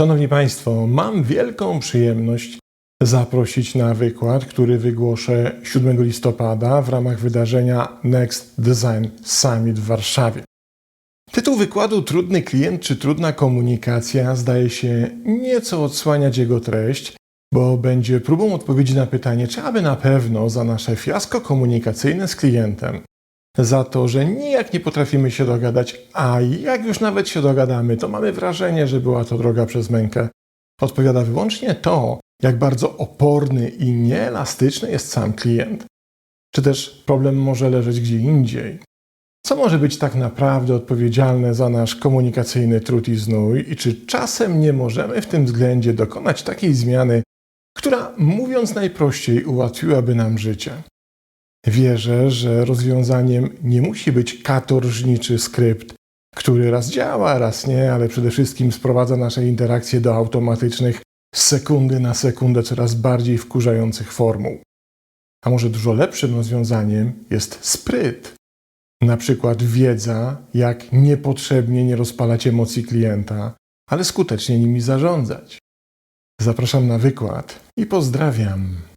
Szanowni Państwo, mam wielką przyjemność zaprosić na wykład, który wygłoszę 7 listopada w ramach wydarzenia Next Design Summit w Warszawie. Tytuł wykładu Trudny klient czy trudna komunikacja zdaje się nieco odsłaniać jego treść, bo będzie próbą odpowiedzi na pytanie, czy aby na pewno za nasze fiasko komunikacyjne z klientem, za to, że nijak nie potrafimy się dogadać, a jak już nawet się dogadamy, to mamy wrażenie, że była to droga przez mękę. Odpowiada wyłącznie to, jak bardzo oporny i nieelastyczny jest sam klient. Czy też problem może leżeć gdzie indziej? Co może być tak naprawdę odpowiedzialne za nasz komunikacyjny trud i znój i czy czasem nie możemy w tym względzie dokonać takiej zmiany, która, mówiąc najprościej, ułatwiłaby nam życie? Wierzę, że rozwiązaniem nie musi być katorżniczy skrypt, który raz działa, raz nie, ale przede wszystkim sprowadza nasze interakcje do automatycznych, z sekundy na sekundę coraz bardziej wkurzających formuł. A może dużo lepszym rozwiązaniem jest spryt. Na przykład wiedza, jak niepotrzebnie nie rozpalać emocji klienta, ale skutecznie nimi zarządzać. Zapraszam na wykład i pozdrawiam.